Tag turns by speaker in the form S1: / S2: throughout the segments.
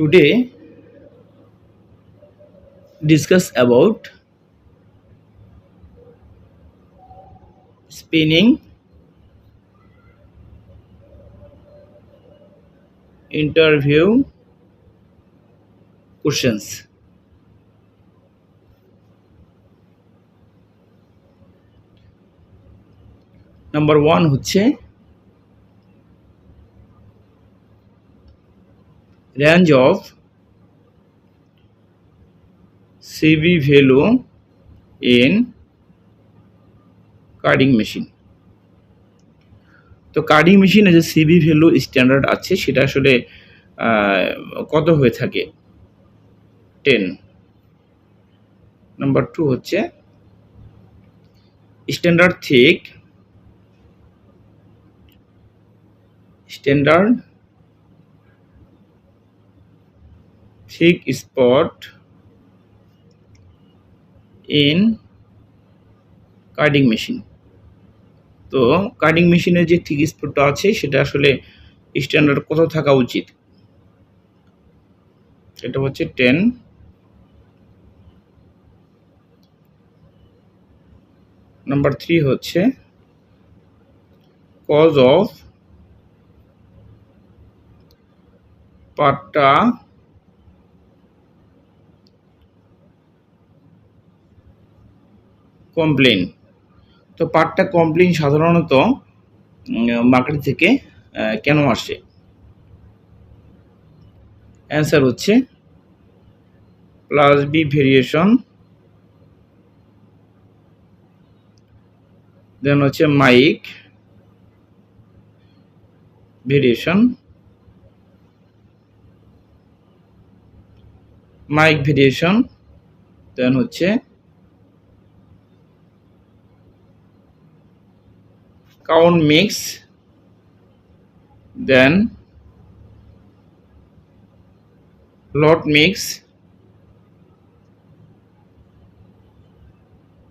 S1: today discuss about spinning interview questions number one হচ্ছে range of CV value in carding machine তো carding মেশিনে যে CB value standard আছে, সেটা আসলে কত হয়ে থাকে? টেন নাম্বার টু হচ্ছে standard thick standard thick spot in carding machine তো কার্ডিং মেশিনের যে থিক স্পটটা আছে, সেটা আসলে স্ট্যান্ডার্ড কত থাকা উচিত। এটা হচ্ছে টেন নাম্বার থ্রি হচ্ছে কজ অফ পাট্টা কমপ্লেন তো পাট্টা কমপ্লেন সাধারণত মার্কেট থেকে কেন আসে? অ্যান্সার হচ্ছে প্লাস বি ভেরিয়েশন দেন হচ্ছে mic variation mic variation then হচ্ছে count mix, then lot mix,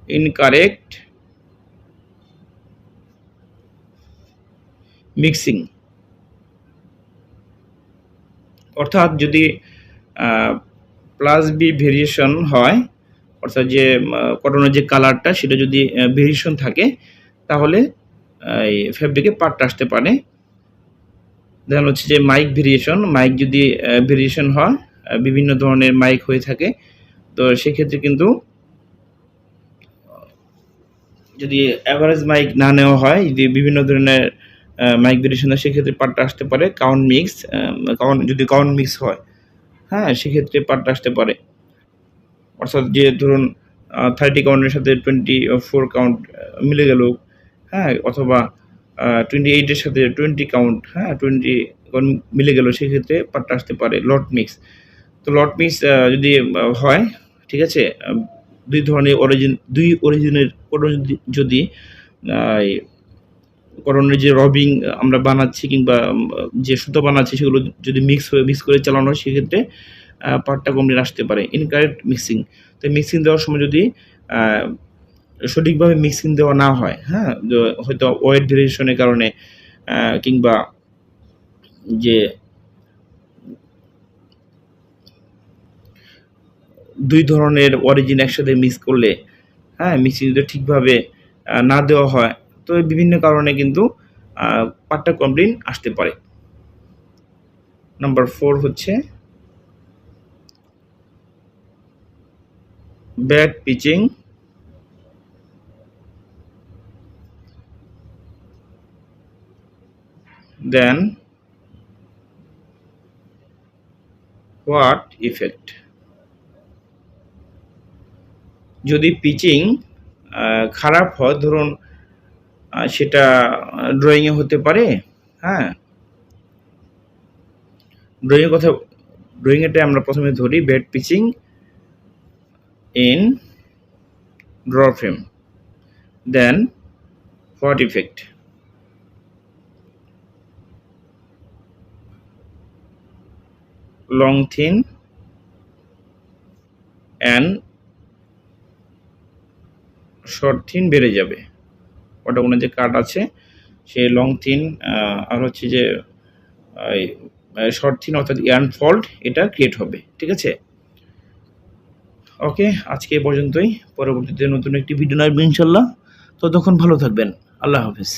S1: incorrect mixing অর্থাৎ যদি প্লাস বি ভেরিয়েশন হয়, অর্থাৎ যে কটনের যে কালারটা সেটা যদি ভেরিয়েশন থাকে, তাহলে এই ফ্যাব্রিকে পার্টটা আসতে পারে। দেন হচ্ছে যে মাইক ভেরিয়েশন মাইক যদি ভেরিয়েশন হয় বিভিন্ন ধরনের মাইক হয়ে থাকে, তো সেক্ষেত্রে কিন্তু, যদি অ্যাভারেজ মাইক না নেওয়া হয়, যদি বিভিন্ন ধরনের মাইক ভেরিয়েশন হয়, সেক্ষেত্রে পার্টটা আসতে পারে কাউন্ট মিক্স কাউন্ট যদি কাউন্ট মিক্স হয় হ্যাঁ সেক্ষেত্রে পার্টটা আসতে পারে। অর্থাৎ যে ধরুন থার্টি কাউন্টের সাথে টোয়েন্টি ফোর কাউন্ট মিলে গেল হ্যাঁ অথবা টোয়েন্টি এইটের সাথে টোয়েন্টি কাউন্ট হ্যাঁ টোয়েন্টি মিলে গেল, সেক্ষেত্রে পার্টটা আসতে পারে লট মিক্স তো লট মিক্স যদি হয়, ঠিক আছে দুই ধরনের অরিজিন দুই অরিজিনের যদি- করণের যে রবিং আমরা বানাচ্ছি কিংবা যে সুতো বানাচ্ছি, সেগুলো যদি মিক্স হয়ে মিক্স করে চালানো হয়, সেক্ষেত্রে পার্টটা কমপ্লিট আসতে পারে ইনকারেক্ট মিক্সিং তো মিক্সিং দেওয়ার সময় যদি সঠিকভাবে মিক্সিং দেওয়া না হয় হ্যাঁ? হয়তো ওয়েট ভেরিয়েশনের কারণে কিংবা যে দুই ধরনের অরিজিন একসাথে মিক্স করলে হ্যাঁ মিক্সিং যদি ঠিকভাবে না দেওয়া হয়, তো বিভিন্ন কারণে কিন্তু পার্টটা কমপ্লেন আসতে পারে। নাম্বার ফোর হচ্ছে bad pitching then what effect যদি পিচিং খারাপ হয়, ধরুন সেটা ড্রয়িংয়ে হতে পারে হ্যাঁ? ড্রয়িংয়ের কথা ড্রয়িংয়েটা আমরা প্রথমে ধরি bad pitching in draw frame then what effect thin and short thin বেড়ে যাবে। ওটা কোনো যে কাট আছে, সেই লং থিন আর হচ্ছে যে শর্ট থিন অর্থাৎ ইয়ার্ন ফল্ট, এটা ক্রিয়েট হবে। ঠিক আছে? ওকে, আজকে এ পর্যন্তই। পরবর্তীতে নতুন একটি ভিডিও আসবে ইনশাল্লাহ। ততক্ষণ ভালো থাকবেন। আল্লাহ হাফিজ।